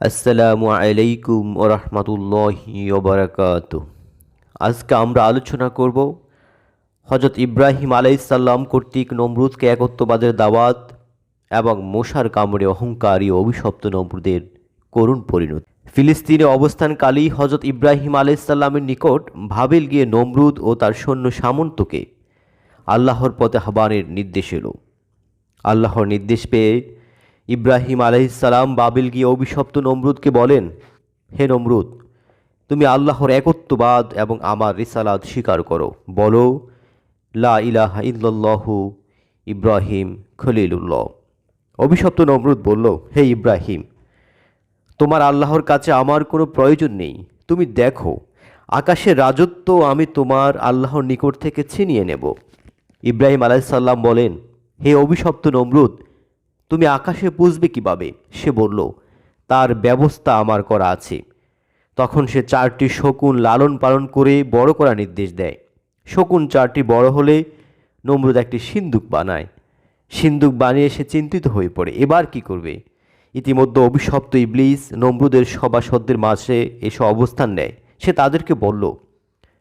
আসসালামু আলাইকুম ও রহমতুল্লাহি ওবরাকাত আজকে আমরা আলোচনা করব হজরত ইব্রাহিম আলাইসাল্লাম কর্তৃক নমরুদকে একত্ববাদের দাওয়াত এবং মশার কামড়ে অহংকারী অভিশপ্ত নমরুদের করুণ পরিণতি। ফিলিস্তিনে অবস্থানকালেই হজরত ইব্রাহিম আলাইসাল্লামের নিকট ভাবেল গিয়ে নমরুদ ও তার সৈন্য সামন্তকে আল্লাহর পথে আহ্বানের নির্দেশ এলো। আল্লাহর নির্দেশ পেয়ে ইব্রাহিম আলাইসালাম বাবিল গিয়ে অভিশপ্ত নমরুদকে বলেন, হে নমরুদ, তুমি আল্লাহর একত্ববাদ এবং আমার রিসালাত স্বীকার করো। বলো, লা ইলাহা ইল্লাল্লাহু ইব্রাহিম খলিলুল্লাহ। অভিশপ্ত নমরুদ বলল, হে ইব্রাহিম, তোমার আল্লাহর কাছে আমার কোনো প্রয়োজন নেই। তুমি দেখো, আকাশের রাজত্ব আমি তোমার আল্লাহর নিকট থেকে ছিনিয়ে নেব। ইব্রাহিম আলাইসাল্লাম বলেন, হে অভিশপ্ত নমরুদ তুমি আকাশে পুষবে কীভাবে? সে বলল, তার ব্যবস্থা আমার করা আছে। তখন সে চারটি শকুন লালন পালন করে বড় করার নির্দেশ দেয়। শকুন চারটি বড় হলে নমরুদ একটি সিন্দুক বানায়। সিন্দুক বানিয়ে সে চিন্তিত হয়ে পড়ে। এবার কি করবে? ইতিমধ্যে অভিশপ্ত ইবলিস নমরুদের সভাসদদের মাঝে এসে অবস্থান নেয়। সে তাদেরকে বলল,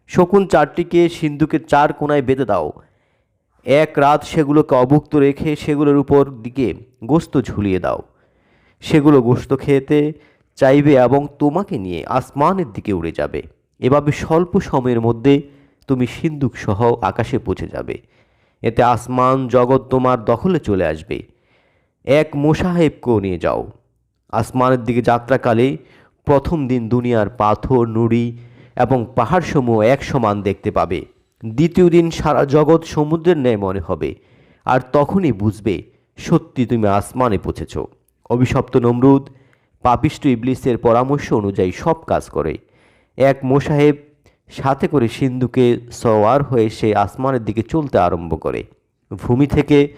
শকুন চারটিকে সিন্ধুকের চার কোনায় বেঁধে দাও। এক রাত সেগুলোকে অভুক্ত রেখে সেগুলোর উপর দিকে গোস্ত ঝুলিয়ে দাও। সেগুলো গোস্ত খেতে চাইবে এবং তোমাকে নিয়ে আসমানের দিকে উড়ে যাবে। এভাবে স্বল্প সময়ের মধ্যে তুমি সিন্দুক সহ আকাশে পৌঁছে যাবে। এতে আসমান জগৎ তোমার দখলে চলে আসবে। এক মোসাহেবকেও নিয়ে যাও। আসমানের দিকে যাত্রাকালে প্রথম দিন দুনিয়ার পাথর, নুড়ি এবং পাহাড়সমূহ এক সমান দেখতে পাবে। দ্বিতীয় দিন সারা জগৎ সমুদ্রের ন্যায় মনে হবে। আর তখনই বুঝবে, সত্যি তুমি আসমানে পৌঁছেছ। অভিশপ্ত নমরুদ, পাপিষ্ট ইবলিসের পরামর্শ অনুযায়ী সব কাজ করে। এক মোসাহেব সাথে করে সিন্ধুকে সওয়ার হয়ে সে আসমানের দিকে চলতে আরম্ভ করে। ভূমি থেকে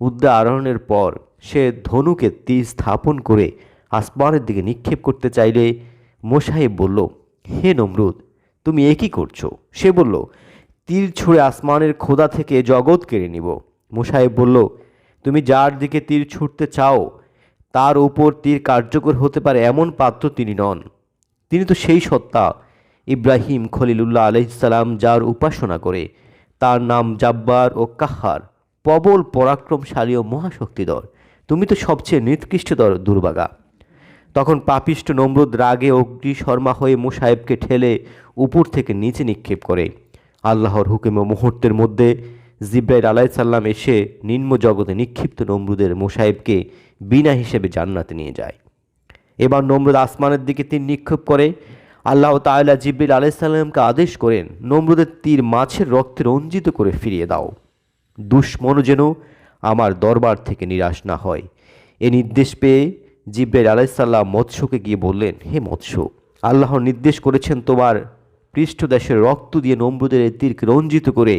উদ্যা আরোহণের পর সে ধনুকে তীর স্থাপন করে আসমানের দিকে নিক্ষেপ করতে চাইলে মোসাহেব বলল, হে নমরুদ, তুমি এ কী করছ? সে বলল তীর ছুঁড়ে আসমানের খোদা থেকে জগৎ কেড়ে নিব। মোসাহেব বলল, তুমি যার দিকে তীর ছুটতে চাও, তার উপর তীর কার্যকর হতে পারে এমন পাত্র তিনি নন। তিনি তো সেই সত্তা, ইব্রাহিম খলিলুল্লাহ আলহিসাল্লাম যার উপাসনা করে। তার নাম জাব্বার ও কাহার, প্রবল পরাক্রমশালী ও মহাশক্তিধর। তুমি তো সবচেয়ে নিকৃষ্টতর দুর্বাগা। তখন পাপিষ্ট নমরুদ রাগে অগ্নি শর্মা হয়ে মুসাহেবকে ঠেলে উপর থেকে নিচে নিক্ষেপ করে। আল্লাহর হুকুমে মুহূর্তের মধ্যে জিব্রাইল আলাইসাল্লাম এসে নিম্ন জগতে নিক্ষিপ্ত নমরুদের মোসাহেবকে বিনা হিসেবে জান্নাতে নিয়ে যায়। এবার নমরুদ আসমানের দিকে তীর নিক্ষেপ করে। আল্লাহ তাআলা জিব্রিল আলাইসাল্লামকে আদেশ করেন, নমরুদের তীর মাছের রক্তে রঞ্জিত করে ফিরিয়ে দাও। দুশ্মনও যেন আমার দরবার থেকে নিরাশ না হয়। এ নির্দেশ পেয়ে জিব্রাইল আলাইসাল্লাম মৎস্যকে গিয়ে বললেন, হে মৎস্য, আল্লাহ নির্দেশ করেছেন তোমার পৃষ্ঠদেশের রক্ত দিয়ে নমরুদের তীরকে রঞ্জিত করে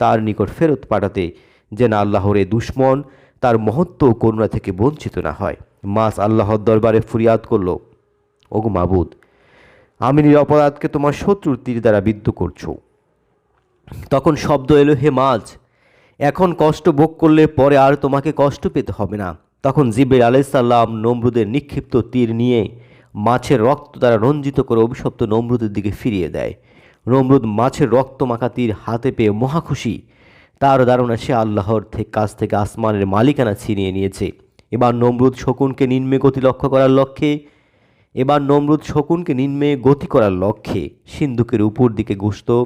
তার নিকট ফেরত পাঠাতে, যেন আল্লাহর এ দুশ্মন তার মহত্ব করুণা থেকে বঞ্চিত না হয়। মাস আল্লাহর দরবারে ফুরিয়াদ করল, ওগো মাবুদ, আমি নিরপরাধকে তোমার শত্রুর তীর দ্বারা বিদ্ধ করছ। তখন শব্দ এলো, হে মাছ, এখন কষ্ট ভোগ করলে পরে আর তোমাকে কষ্ট পেতে হবে না। তখন জিবির আলাইসাল্লাম নমরুদের নিক্ষিপ্ত তীর নিয়ে মাছের রক্ত তারা রঞ্জিত করে অভিশপ্ত নমরুদের দিকে ফিরিয়ে দেয়। নমরুদ মাছের রক্ত মাখা তীর হাতে পেয়ে মহাখুশি তার ধারণা সে আল্লাহর কাছ থেকে আসমানের মালিকানা ছিনিয়ে নিয়েছে। এবার নমরুদ শকুনকে নিম্নে গতি লক্ষ্য করার লক্ষ্যে। এবার নমরুদ শকুনকে নিম্নে গতি করার লক্ষ্যে সিন্ধুকের উপর দিকে গোস্ত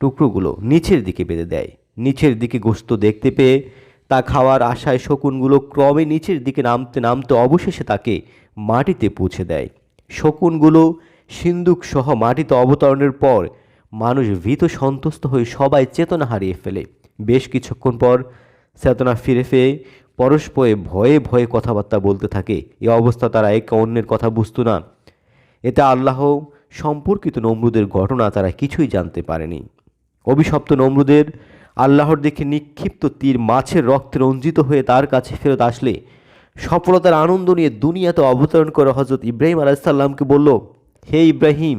টুকরোগুলো নিচের দিকে বেঁধে দেয়। নিচের দিকে গোস্ত দেখতে পেয়ে তা খাওয়ার আশায় শকুনগুলো ক্রমে নিচের দিকে নামতে নামতে অবশেষে তাকে মাটিতে পৌঁছে দেয়। শকুনগুলো সিন্দুক সহ মাটিতে অবতরণের পর মানুষ ভীত সন্তুষ্ট হয়ে সবাই চেতনা হারিয়ে ফেলে। বেশ কিছুক্ষণ পর চেতনা ফিরে পেয়ে পরস্পরে ভয়ে ভয়ে কথাবার্তা বলতে থাকে। এ অবস্থা তারা একে অন্যের কথা বুঝতো না। এতে আল্লাহ সম্পর্কিত নমরুদের ঘটনা তারা কিছুই জানতে পারেনি। অভিশপ্ত নমরুদের আল্লাহর দিকে নিক্ষিপ্ত তীর মাছের রক্তে রঞ্জিত হয়ে তার কাছে ফেরত আসলে। সফলতার আনন্দ নিয়ে দুনিয়াতে অবতরণ করে হজরত ইব্রাহিম আলাইসাল্লামকে বলল, হে ইব্রাহিম,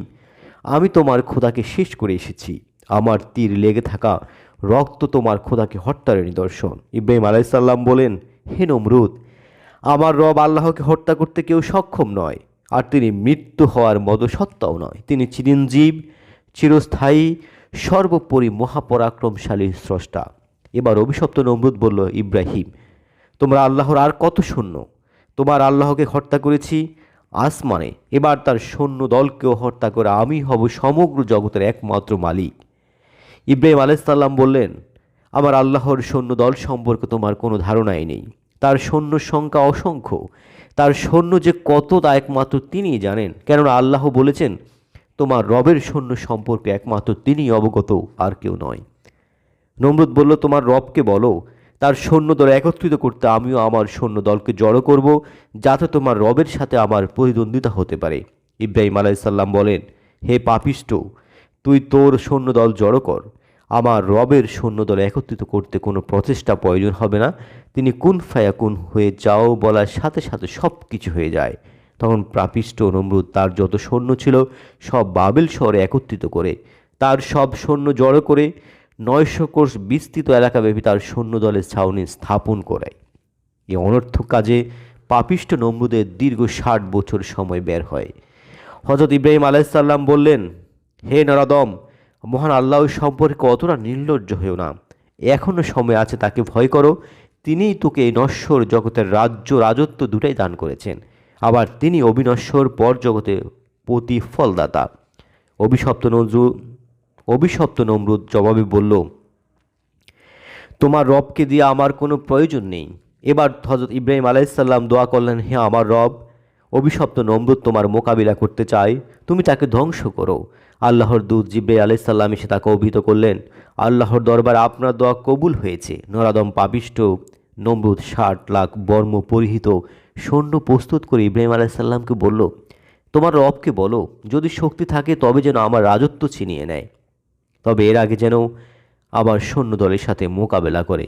আমি তোমার খোদাকে শেষ করে এসেছি। আমার তীর লেগে থাকা রক্ত তোমার খোদাকে হত্যার নিদর্শন। ইব্রাহিম আলাইসাল্লাম বলেন, হে নমরুদ, আমার রব আল্লাহকে হত্যা করতে কেউ সক্ষম নয়, আর তিনি মৃত্যু হওয়ার মতো সত্তাও নয়। তিনি চিরঞ্জীব, চিরস্থায়ী সর্বোপরি মহাপরাক্রমশালী স্রষ্টা। এবার অভিশপ্ত নমরুদ বলল, ইব্রাহিম, তোমরা আল্লাহর আর কত শূন্য? তোমার আল্লাহকে হত্যা করেছি আসমানে, এবার তার সৈন্য দলকেও হত্যা করে আমি হব সমগ্র জগতের একমাত্র মালিক। ইব্রাহিম আলাইসাল্লাম বললেন, আমার আল্লাহর সৈন্য দল সম্পর্কে তোমার কোনো ধারণাই নেই। তার সৈন্য সংখ্যা অসংখ্য। তার সৈন্য যে কত তা একমাত্র তিনিই জানেন। কেননা আল্লাহ বলেছেন তোমার রবের সৈন্য সম্পর্কে একমাত্র তিনিই অবগত, আর কেউ নয়। নমরুদ বলল, তোমার রবকে বলো, তার সৈন্যদল একত্রিত করতে আমিও আমার সৈন্য দলকে জড়ো করব, যাতে তোমার রবের সাথে আমার প্রতিদ্বন্দ্বিতা হতে পারে। ইব্রাহিম আলাইসাল্লাম বলেন, হে পাপিষ্ট, তুই তোর সৈন্যদল জড়ো কর। আমার রবের সৈন্যদল একত্রিত করতে কোনো প্রচেষ্টা প্রয়োজন হবে না। তিনি কুন ফায়া কুন হয়ে যাও বলার সাথে সাথে সব কিছু হয়ে যায়। তখন প্রাপিষ্ট নমরুদ তার যত সৈন্য ছিল সব বাবেল শহরে একত্রিত করে তার সব সৈন্য জড়ো করে নয়শো কোষ বিস্তৃত এলাকাব্যাপী তার সৈন্য সৈন্যদলের ছাউনি স্থাপন করায় এই অনর্থক কাজে পাপিষ্ট নমরুদের দীর্ঘ ষাট বছর সময় বের হয়। হজরত ইব্রাহিম আলাইসাল্লাম বললেন, হে নরাদম, মহান আল্লাহ সম্পর্কে অতটা নির্লজ্জ হয়েও না। এখনও সময় আছে তাকে ভয় করো। তিনিই তোকে এই নশ্বর জগতের রাজ্য রাজত্ব দুটাই দান করেছেন। আবার তিনি অবিনশ্বর পর জগতে প্রতিফলদাতা। অভিশপ্ত নজরু, অভিশপ্ত নমরুদ জবাবে বলল, তোমার রবকে দিয়ে আমার কোনো প্রয়োজন নেই। এবার হজরত ইব্রাহিম আলাইসাল্লাম দোয়া করলেন, হে আমার রব, অভিশপ্ত নমরুদ তোমার মোকাবিলা করতে চায়। তুমি তাকে ধ্বংস করো। আল্লাহর দূত জিব্রাই আলাইসাল্লাম এসে তাকে অভিহিত করলেন, আল্লাহর দরবার আপনার দোয়া কবুল হয়েছে। নরাদম পাপিষ্ট নমরুদ ষাট লাখ বর্ম পরিহিত সৈন্য প্রস্তুত করে ইব্রাহিম আলাইসাল্লামকে বলল, তোমার রবকে বলো, যদি শক্তি থাকে তবে যেন আমার রাজত্ব ছিনিয়ে নেয়। তবে এর আগে যেন আবার সৈন্য দলের সাথে মোকাবেলা করে।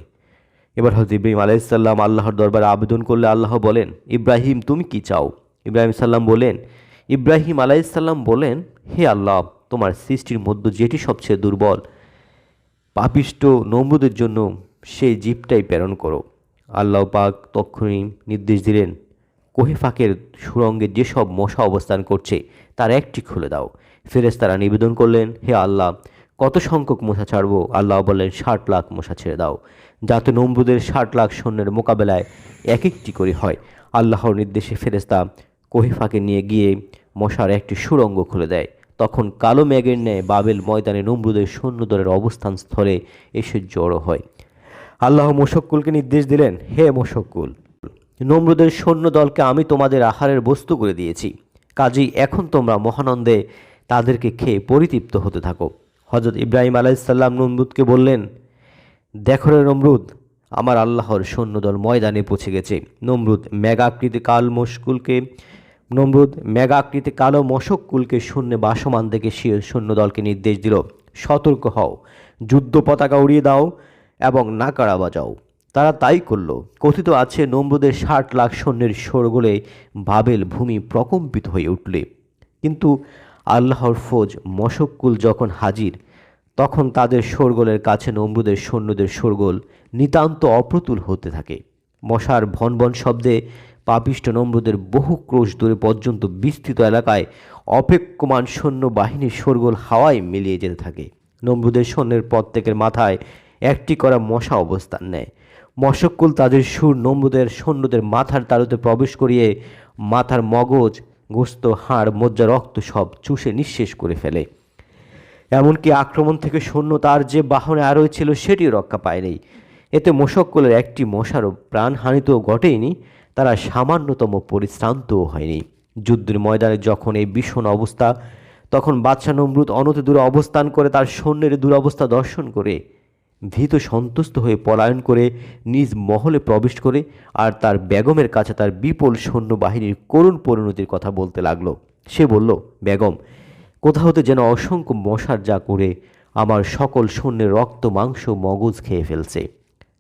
এবার হয়তো ইব্রাহিম আলাইসাল্লাম আল্লাহর দরবারে আবেদন করলে আল্লাহ বলেন, ইব্রাহিম, তুমি কি চাও? ইব্রাহিম সাল্লাম বলেন ইব্রাহিম আলাইসাল্লাম বলেন, হে আল্লাহ, তোমার সৃষ্টির মধ্যে যেটি সবচেয়ে দুর্বল, পাপিষ্ট নমরুদের জন্য সেই জীবটাই প্রেরণ করো। আল্লাহ পাক তক্ষণই নির্দেশ দিলেন, কোহেফাকের সুরঙ্গে যেসব মশা অবস্থান করছে, তার একটি খুলে দাও। ফেরেশতারা নিবেদন করলেন, হে আল্লাহ, কত সংখ্যক মশা ছাড়ব? আল্লাহ বললেন, ষাট লাখ মশা ছেড়ে দাও। যাতে নমরুদের ষাট লাখ সৈন্যের মোকাবেলায় এক একটি করে হয়। আল্লাহর নির্দেশে ফেরেস্তা কোহিফাকে নিয়ে গিয়ে মশার একটি সুরঙ্গ খুলে দেয়। তখন কালো ম্যাগের ন্যায় বাবেল ময়দানে নমরুদের সৈন্যদলের অবস্থান স্থলে এসে জড়ো হয়। আল্লাহ মোশক্কুলকে নির্দেশ দিলেন, হে মোশক্কুল, নমরুদের সৈন্য দলকে আমি তোমাদের আহারের বস্তু করে দিয়েছি। কাজেই এখন তোমরা মহানন্দে তাদেরকে খেয়ে পরিতৃপ্ত হতে থাকো। হজরত ইব্রাহিম আলাইসাল্লাম নমরুদকে বললেন, দেখো রে নমরুদ, আমার আল্লাহর সৈন্যদল ময়দানে পৌঁছে গেছে। নমরুদ মেগাকৃতি কাল মশকুলকে নমরুদ মেগাকৃতি কালো মশকুলকে শূন্য বাসমান দেখে সৈন্যদলকে নির্দেশ দিল, সতর্ক হও, যুদ্ধ পতাকা উড়িয়ে দাও এবং নাকারা বাজাও। তারা তাই করল। কথিত আছে, নমরুদের ষাট লাখ সৈন্যের শোরগোলে বাবেল ভূমি প্রকম্পিত হয়ে উঠলে। কিন্তু আল্লাহর ফৌজ মশকুল যখন হাজির, তখন তাদের শোরগোলের কাছে নমরুদের সৈন্যদের শোরগোল নিতান্ত অপ্রতুল হতে থাকে। মশার ভনভন শব্দে পাপিষ্ট নমরুদের বহু ক্রোশ দূরে পর্যন্ত বিস্তৃত এলাকায় অপেক্ষমান সৈন্য বাহিনীর শোরগোল হাওয়ায় মিলিয়ে যেতে থাকে। নমরুদের সৈন্যের প্রত্যেকের মাথায় একটি করা মশা অবস্থান নেয়। মশকুল তাদের সুর নমরুদের সৈন্যদের মাথার তালুতে প্রবেশ করিয়ে মাথার মগজ, গোস্ত, হাড়, মজ্জা, রক্ত সব চুষে নিঃশেষ করে ফেলে। এমনকি আক্রমণ থেকে সৈন্য তার যে বাহনে আরোই ছিল সেটিও রক্ষা পায়নি এতে মোশক্কলের একটি মশারও প্রাণহানি তো ঘটেইনি, তারা সামান্যতম পরিশ্রান্তও হয়নি। যুদ্ধের ময়দানে যখন এই ভীষণ অবস্থা, তখন বাদশাহ নমরুদ অনতি দূরে অবস্থান করে তার সৈন্যের দুরবস্থা দর্শন করে ভীত সন্তুষ্ট হয়ে পলায়ন করে নিজ মহলে প্রবেশ করে আর তার বেগমের কাছে তার বিপুল সৈন্যবাহিনীর করুণ পরিণতির কথা বলতে লাগল। সে বলল, বেগম, কোথাও হতে যেন অসংখ্য মশার যা করে আমার সকল সৈন্যের রক্ত, মাংস, মগজ খেয়ে ফেলছে।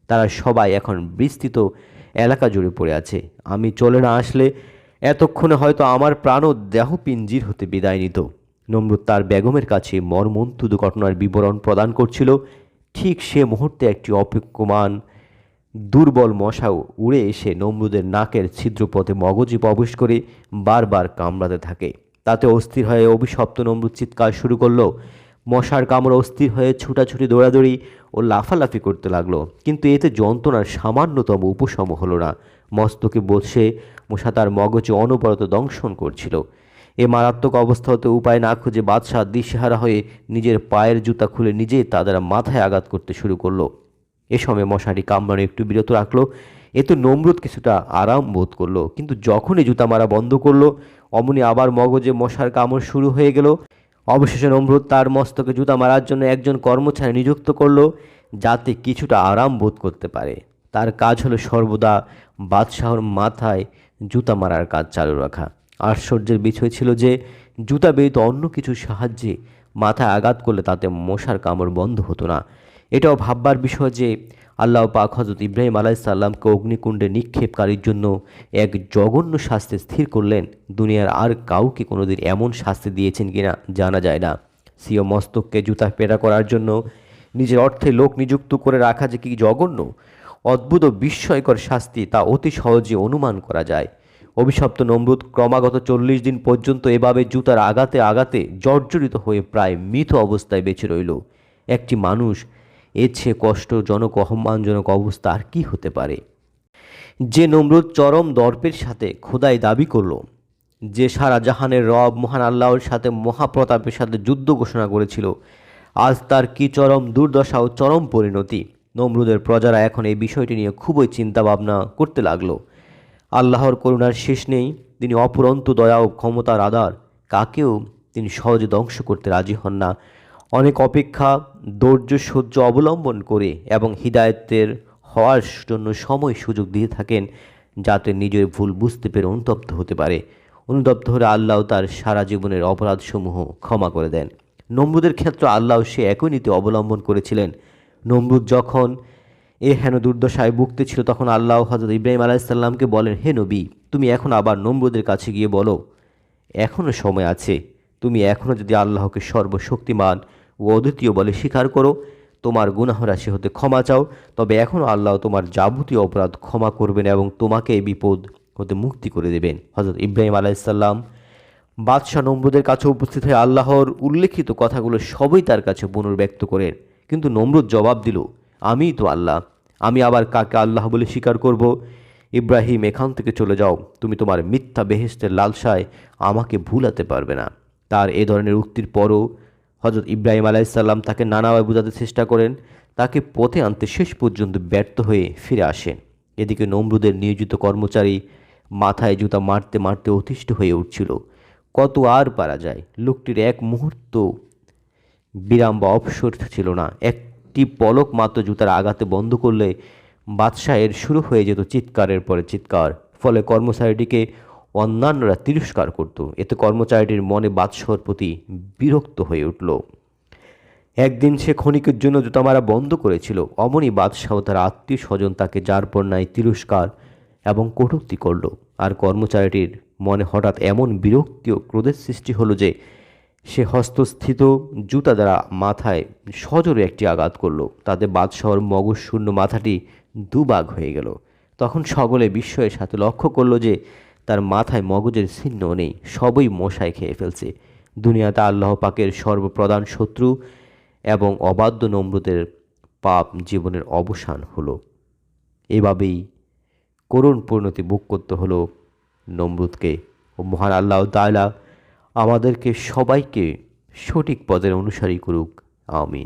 তারা সবাই এখন বিস্তৃত এলাকা জুড়ে পড়ে আছে। আমি চলে না আসলে এতক্ষণে হয়তো আমার প্রাণও দেহ পিঞ্জির হতে বিদায় নিত। নমরুদ তার বেগমের কাছে মর্মন্তুদ ঘটনার বিবরণ প্রদান করছিল ঠিক সে মুহূর্তে একটি অপেক্ষমান দুর্বল মশাও উড়ে এসে নমরুদের নাকের ছিদ্রপথে মগজে প্রবেশ করে বারবার কামড়াতে থাকে। তাতে অস্থির হয়ে অভিশপ্ত নমরুদ চিৎকার শুরু করল। মশার কামড় অস্থির হয়ে ছুটাছুটি, দৌড়াদৌড়ি ও লাফালাফি করতে লাগল। কিন্তু এতে যন্ত্রণার সামান্যতম উপশম হলো না। মস্তকে বসে মশা তার মগজে অনবরত দংশন করছিল। এ মারাত্মক অবস্থা হতে উপায় না খুঁজে বাদশাহ দিশেহারা হয়ে নিজের পায়ের জুতা খুলে নিজেই তাদের মাথায় আঘাত করতে শুরু করল। এ সময় মশারি কামড়ানো একটু বিরত রাখল। এতে নমরুদ কিছুটা আরাম বোধ করল। কিন্তু যখনই জুতা মারা বন্ধ করল, অমনি আবার মগজে মশার কামড় শুরু হয়ে গেল। অবশেষে নমরুদ তার মস্তকে জুতা মারার জন্য একজন কর্মচারী নিযুক্ত করল, যাতে কিছুটা আরাম বোধ করতে পারে। তার কাজ হলো সর্বদা বাদশাহর মাথায় জুতা মারার কাজ চালু রাখা। আশ্চর্যের বিষয় ছিল যে জুতা ব্যতীত অন্য কিছুর সাহায্যে মাথায় আঘাত করলে তাতে মশার কামড় বন্ধ হতো না। এটাও ভাববার বিষয় যে আল্লাহ পাক হজরত ইব্রাহিম আলাইসাল্লামকে অগ্নিকুণ্ডে নিক্ষেপকারীর জন্য এক জঘন্য শাস্তি স্থির করলেন। দুনিয়ার আর কাউকে কোনোদিন এমন শাস্তি দিয়েছেন কিনা জানা যায় না। সিও মস্তককে জুতা পেটা করার জন্য নিজের অর্থে লোক নিযুক্ত করে রাখা যে কি জঘন্য, অদ্ভুত বিস্ময়কর শাস্তি তা অতি সহজে অনুমান করা যায়। অভিশপ্ত নমরুদ ক্রমাগত চল্লিশ দিন পর্যন্ত এভাবে জুতার আঘাতে আঘাতে জর্জরিত হয়ে প্রায় মৃত অবস্থায় বেঁচে রইল। একটি মানুষ এর চেয়ে কষ্টজনক, অপমানজনক অবস্থা আর কি হতে পারে? যে নমরুদ চরম দর্পের সাথে খোদাই দাবি করল, যে সারা জাহানের রব মহান আল্লাহর সাথে মহাপ্রতাপের সাথে যুদ্ধ ঘোষণা করেছিল, আজ তার কি চরম দুর্দশা ও চরম পরিণতি? নমরুদের প্রজারা এখন এই বিষয়টি নিয়ে খুবই চিন্তা ভাবনা করতে লাগল। আল্লাহর করুণার শেষ নেই, তিনি অপুরন্ত দয়া ও ক্ষমতার আধার। কাকেও তিনি সহজে ধ্বংস করতে রাজি হন না। অনেক অপেক্ষা, ধৈর্য, সহ্য অবলম্বন করে এবং হৃদায়তের হওয়ার জন্য সময়, সুযোগ দিয়ে থাকেন, যাতে নিজের ভুল বুঝতে পেরে অনুতপ্ত হতে পারে। অনুতপ্ত হলে আল্লাহ তার সারা জীবনের অপরাধসমূহ ক্ষমা করে দেন। নমরুদের ক্ষেত্রে আল্লাহ সে একই নীতি অবলম্বন করেছিলেন। নমরুদ যখন এ হেন দুর্দশায় ভুগতে ছিল তখন আল্লাহ হজরত ইব্রাহিম আলাইসাল্লামকে বলেন, হে নবী, তুমি এখন আবার নম্রদের কাছে গিয়ে বলো এখনও সময় আছে, তুমি এখনও যদি আল্লাহকে সর্বশক্তিমান ও অদ্বিতীয় বলে স্বীকার করো, তোমার গুনাহরাশি হতে ক্ষমা চাও, তবে এখনও আল্লাহ তোমার যাবতীয় অপরাধ ক্ষমা করবেন এবং তোমাকে এই বিপদ হতে মুক্তি করে দেবেন। হজরত ইব্রাহিম আলাইসাল্লাম বাদশাহ নম্রদের কাছে উপস্থিত হয়ে আল্লাহর উল্লেখিত কথাগুলো সবই তার কাছে পুনর্ব্যক্ত করেন। কিন্তু নম্রদ জবাব দিল আমিই তো আল্লাহ। আমি আবার কাকে আল্লাহ বলে স্বীকার করব? ইব্রাহিম, এখান থেকে চলে যাও। তুমি তোমার মিথ্যা বেহেস্তের লালসায় আমাকে ভুলাতে পারবে না। তার এ ধরনের উক্তির পরও হজরত ইব্রাহিম আলাইসাল্লাম তাকে নানাভাবে বোঝাতে চেষ্টা করেন। তাকে পথে আনতে শেষ পর্যন্ত ব্যর্থ হয়ে ফিরে আসেন। এদিকে নমরুদের নিয়োজিত কর্মচারী মাথায় জুতা মারতে মারতে অতিষ্ঠ হয়ে উঠছিল। কত আর পারা যায়? লোকটির এক মুহূর্ত বিরাম বা অবসর ছিল না। একটি পলক মাত্র জুতার আঘাতে বন্ধ করলে বাদশাহের শুরু হয়ে যেত চিৎকারের পরে চিৎকার। ফলে কর্মচারীটিকে অন্যান্যরা তিরস্কার করত। এতে কর্মচারীটির মনে বাদশাহর প্রতি বিরক্ত হয়ে উঠল। একদিন সে ক্ষণিকের জন্য জুতা মারা বন্ধ করেছিল। অমনি বাদশাহ তার আত্মীয় স্বজন তাকে যার পর নাই তিরস্কার এবং কটূক্তি করল। আর কর্মচারীটির মনে হঠাৎ এমন বিরক্তি ও ক্রোধের সৃষ্টি হলো যে সে হস্তস্থিত জুতা দ্বারা মাথায় সজোরে একটি আঘাত করল। তাতে বাদশাহর মগজ শূন্য মাথাটি দুবাগ হয়ে গেল। তখন সকলে বিস্ময়ের সাথে লক্ষ্য করল যে তার মাথায় মগজের চিহ্ন নেই, সবই মশায় খেয়ে ফেলছে। দুনিয়াতে আল্লাহ পাকের সর্বপ্রধান শত্রু এবং অবাধ্য নম্রদের পাপ জীবনের অবসান হলো। এভাবেই করুণ পরিণতি ভোগ করতে হলো নমরুদকে। ও মহান আল্লাহ তাআলা আমাদেরকে সবাইকে সঠিক পদের অনুসারী করুক। আমিন।